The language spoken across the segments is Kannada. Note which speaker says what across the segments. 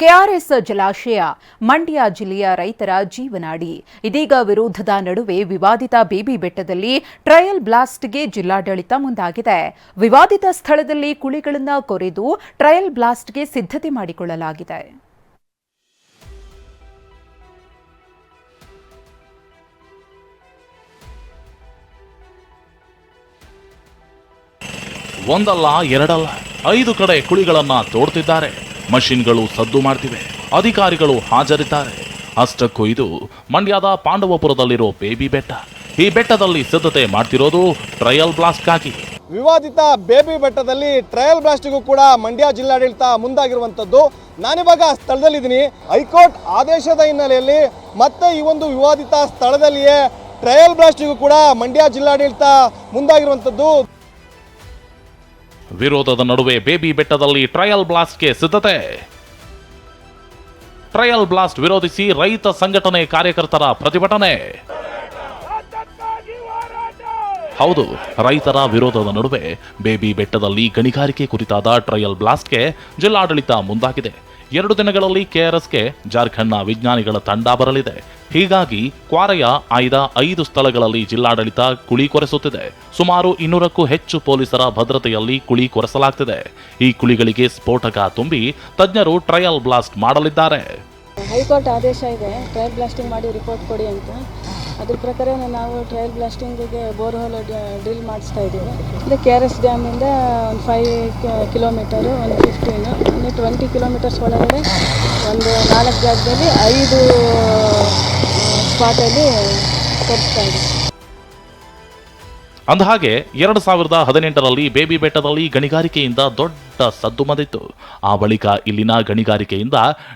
Speaker 1: ಕೆಆರ್ಎಸ್ ಜಲಾಶಯ, ಮಂಡ್ಯ ಜಿಲ್ಲೆಯ ರೈತರ ಜೀವನಾಡಿ. ಇದೀಗ ವಿರೋಧದ ನಡುವೆ ವಿವಾದಿತ ಬೇಬಿ ಬೆಟ್ಟದಲ್ಲಿ ಟ್ರಯಲ್ ಬ್ಲಾಸ್ಟ್ಗೆ ಜಿಲ್ಲಾಡಳಿತ ಮುಂದಾಗಿದೆ. ವಿವಾದಿತ ಸ್ಥಳದಲ್ಲಿ ಕುಳಿಗಳನ್ನು ಕೊರೆದು ಟ್ರಯಲ್ ಬ್ಲಾಸ್ಟ್ಗೆ ಸಿದ್ಧತೆ ಮಾಡಿಕೊಳ್ಳಲಾಗಿದೆ.
Speaker 2: ಒಂದಲ್ಲ, ಎರಡಲ್ಲ, ಐದು ಕಡೆ ಕುಳಿಗಳನ್ನು ತೋಡ್ತಿದ್ದಾರೆ. ಮಷಿನ್ಗಳು ಸದ್ದು ಮಾಡ್ತಿವೆ. ಅಧಿಕಾರಿಗಳು ಹಾಜರಿದ್ದಾರೆ. ಅಷ್ಟಕ್ಕೂ ಇದು ಮಂಡ್ಯದ ಪಾಂಡವಪುರದಲ್ಲಿರೋ ಬೇಬಿ ಬೆಟ್ಟ. ಈ ಬೆಟ್ಟದಲ್ಲಿ ಸಿದ್ಧತೆ ಮಾಡ್ತಿರೋದು ಟ್ರಯಲ್ ಬ್ಲಾಸ್ಟ್ಗಾಗಿ
Speaker 3: ವಿವಾದಿತ ಬೇಬಿ ಬೆಟ್ಟದಲ್ಲಿ ಟ್ರಯಲ್ ಬ್ಲಾಸ್ಟಿಗೂ ಕೂಡ ಮಂಡ್ಯ ಜಿಲ್ಲಾಡಳಿತ ಮುಂದಾಗಿರುವಂಥದ್ದು. ನಾನಿವಾಗ ಸ್ಥಳದಲ್ಲಿದ್ದೀನಿ. ಹೈಕೋರ್ಟ್ ಆದೇಶದ ಹಿನ್ನೆಲೆಯಲ್ಲಿ ಮತ್ತೆ ಈ ಒಂದು ವಿವಾದಿತ ಸ್ಥಳದಲ್ಲಿಯೇ ಟ್ರಯಲ್ ಬ್ಲಾಸ್ಟಿಗೂ ಕೂಡ ಮಂಡ್ಯ ಜಿಲ್ಲಾಡಳಿತ ಮುಂದಾಗಿರುವಂಥದ್ದು.
Speaker 2: ವಿರೋಧದ ನಡುವೆ ಬೇಬಿ ಬೆಟ್ಟದಲ್ಲಿ ಟ್ರಯಲ್ ಬ್ಲಾಸ್ಟ್ಗೆ ಸಿದ್ಧತೆ. ಟ್ರಯಲ್ ಬ್ಲಾಸ್ಟ್ ವಿರೋಧಿಸಿ ರೈತ ಸಂಘಟನೆ ಕಾರ್ಯಕರ್ತರ ಪ್ರತಿಭಟನೆ. ಹೌದು, ರೈತರ ವಿರೋಧದ ನಡುವೆ ಬೇಬಿ ಬೆಟ್ಟದಲ್ಲಿ ಗಣಿಗಾರಿಕೆ ಕುರಿತಾದ ಟ್ರಯಲ್ ಬ್ಲಾಸ್ಟ್ಗೆ ಜಿಲ್ಲಾಡಳಿತ ಮುಂದಾಗಿದೆ. ಎರಡು ದಿನಗಳಲ್ಲಿ ಕೆಆರ್ಎಸ್ಗೆ ಜಾರ್ಖಂಡ್ನ ವಿಜ್ಞಾನಿಗಳ ತಂಡ ಬರಲಿದೆ. ಹೀಗಾಗಿ ಕ್ವಾರೆಯ ಆಯ್ದ ಐದು ಸ್ಥಳಗಳಲ್ಲಿ ಜಿಲ್ಲಾಡಳಿತ ಕುಳಿ ಕೊರೆಸುತ್ತಿದೆ. ಸುಮಾರು ಇನ್ನೂರಕ್ಕೂ ಹೆಚ್ಚು ಪೊಲೀಸರ ಭದ್ರತೆಯಲ್ಲಿ ಕುಳಿ ಕೊರೆಸಲಾಗ್ತಿದೆ. ಈ ಕುಳಿಗಳಿಗೆ ಸ್ಫೋಟಕ ತುಂಬಿ ತಜ್ಞರು ಟ್ರಯಲ್ ಬ್ಲಾಸ್ಟ್ ಮಾಡಲಿದ್ದಾರೆ.
Speaker 4: ಹೈಕೋರ್ಟ್ ಆದೇಶ ಇದೆ. ಟ್ರಯಲ್ ಬ್ಲಾಸ್ಟಿಂಗ್ ಮಾಡಿ ರಿಪೋರ್ಟ್ ಕೊಡಿ ಅಂತ. ಅದ್ರ ಪ್ರಕಾರ ನಾವು ಟ್ರಯಲ್ ಬ್ಲಾಸ್ಟಿಂಗಿಗೆ ಬೋರ್ಹೋಲ್ ಡ್ರಿಲ್ ಮಾಡಿಸ್ತಾ ಇದ್ದೀವಿ. ಅಂದರೆ ಕೆ ಆರ್ ಎಸ್ ಡ್ಯಾಮಿಂದ ಒಂದು ಫೈವ್ ಕಿಲೋಮೀಟರು ಒಂದು ಫಿಫ್ಟೀನು ಇನ್ನು ಟ್ವೆಂಟಿ ಕಿಲೋಮೀಟರ್ಸ್ ಒಳಗಡೆ ಒಂದು ನಾಲ್ಕು ಜಾಗದಲ್ಲಿ ಐದು ಸ್ಪಾಟಲ್ಲಿ ಕೊಡ್ತಾ ಇದ್ದೀವಿ
Speaker 2: ಅಂದಹಾಗೆ ಎರಡು ಸಾವಿರದ ಹದಿನೆಂಟರಲ್ಲಿ ಬೇಬಿ ಬೆಟ್ಟದಲ್ಲಿ ಗಣಿಗಾರಿಕೆಯಿಂದ ದೊಡ್ಡ ಸದ್ದು ಮದಿತ್ತು ಆ ಬಳಿಕ ಇಲ್ಲಿನ ಗಣಿಗಾರಿಕೆಯಿಂದ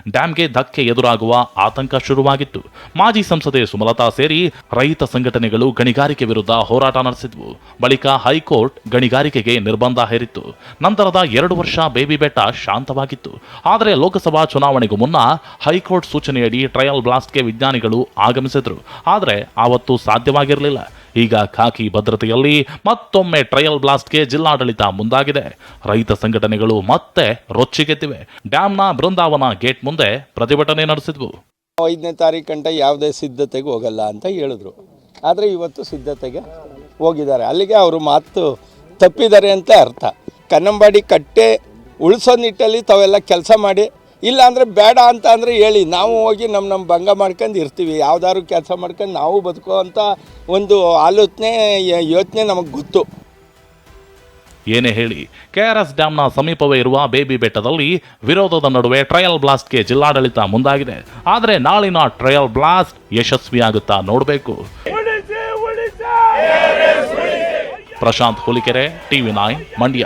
Speaker 2: ಡ್ಯಾಂಗೆ ಧಕ್ಕೆ ಎದುರಾಗುವ ಆತಂಕ ಶುರುವಾಗಿತ್ತು. ಮಾಜಿ ಸಂಸದೆ ಸುಮಲತಾ ಸೇರಿ ರೈತ ಸಂಘಟನೆಗಳು ಗಣಿಗಾರಿಕೆ ವಿರುದ್ಧ ಹೋರಾಟ ನಡೆಸಿದ್ವು. ಬಳಿಕ ಹೈಕೋರ್ಟ್ ಗಣಿಗಾರಿಕೆಗೆ ನಿರ್ಬಂಧ ಹೇರಿತ್ತು. ನಂತರದ ಎರಡು ವರ್ಷ ಬೇಬಿ ಬೆಟ್ಟ ಶಾಂತವಾಗಿತ್ತು. ಆದರೆ ಲೋಕಸಭಾ ಚುನಾವಣೆಗೂ ಮುನ್ನ ಹೈಕೋರ್ಟ್ ಸೂಚನೆಯಡಿ ಟ್ರಯಲ್ ಬ್ಲಾಸ್ಟ್ಗೆ ವಿಜ್ಞಾನಿಗಳು ಆಗಮಿಸಿದ್ರು. ಆದರೆ ಆವತ್ತು ಸಾಧ್ಯವಾಗಿರಲಿಲ್ಲ. ಈಗ ಖಾಕಿ ಭದ್ರತೆಯಲ್ಲಿ ಮತ್ತೊಮ್ಮೆ ಟ್ರಯಲ್ ಬ್ಲಾಸ್ಟ್ಗೆ ಜಿಲ್ಲಾಡಳಿತ ಮುಂದಾಗಿದೆ. ರೈತ ಸಂಘಟನೆಗಳು ಮತ್ತೆ ರೊಚ್ಚಿಗೆದ್ದಿವೆ ಡ್ಯಾಂನ ಬೃಂದಾವನ ಗೇಟ್ ಮುಂದೆ ಪ್ರತಿಭಟನೆ ನಡೆಸಿದ್ವು.
Speaker 3: ಐದನೇ ತಾರೀಕು ಗಂಟ ಯಾವುದೇ ಸಿದ್ಧತೆಗೆ ಹೋಗಲ್ಲ ಅಂತ ಹೇಳಿದ್ರು. ಆದರೆ ಇವತ್ತು ಸಿದ್ಧತೆಗೆ ಹೋಗಿದ್ದಾರೆ. ಅಲ್ಲಿಗೆ ಅವರು ಮಾತು ತಪ್ಪಿದ್ದಾರೆ ಅಂತ ಅರ್ಥ. ಕನ್ನಂಬಾಡಿ ಕಟ್ಟೆ ಉಳಿಸೋ ನಿಟ್ಟಲ್ಲಿ ತಾವೆಲ್ಲ ಕೆಲಸ ಮಾಡಿ ಇಲ್ಲ ಅಂದರೆ ಬೇಡ ಅಂತ ಅಂದರೆ ಹೇಳಿ. ನಾವು ಹೋಗಿ ನಮ್ಮ ನಮ್ಮ ಭಂಗ ಮಾಡ್ಕೊಂಡು ಇರ್ತೀವಿ. ಯಾವ್ದಾದ್ರು ಕೆಲಸ ಮಾಡ್ಕೊಂಡು ನಾವು ಬದುಕೋ ಅಂತ ಒಂದು ಆಲೋಚನೆ, ಯೋಚನೆ ನಮಗೆ ಗೊತ್ತು.
Speaker 2: ಏನೇ ಹೇಳಿ ಕೆಆರ್ಎಸ್ ಡ್ಯಾಂನ ಸಮೀಪವೇ ಇರುವ ಬೇಬಿ ಬೆಟ್ಟದಲ್ಲಿ ವಿರೋಧದ ನಡುವೆ ಟ್ರಯಲ್ ಬ್ಲಾಸ್ಟ್ಗೆ ಜಿಲ್ಲಾಡಳಿತ ಮುಂದಾಗಿದೆ. ಆದರೆ ನಾಳಿನ ಟ್ರಯಲ್ ಬ್ಲಾಸ್ಟ್ ಯಶಸ್ವಿಯಾಗುತ್ತಾ ನೋಡಬೇಕು. Prashant Hulikere TV nine, Mandya.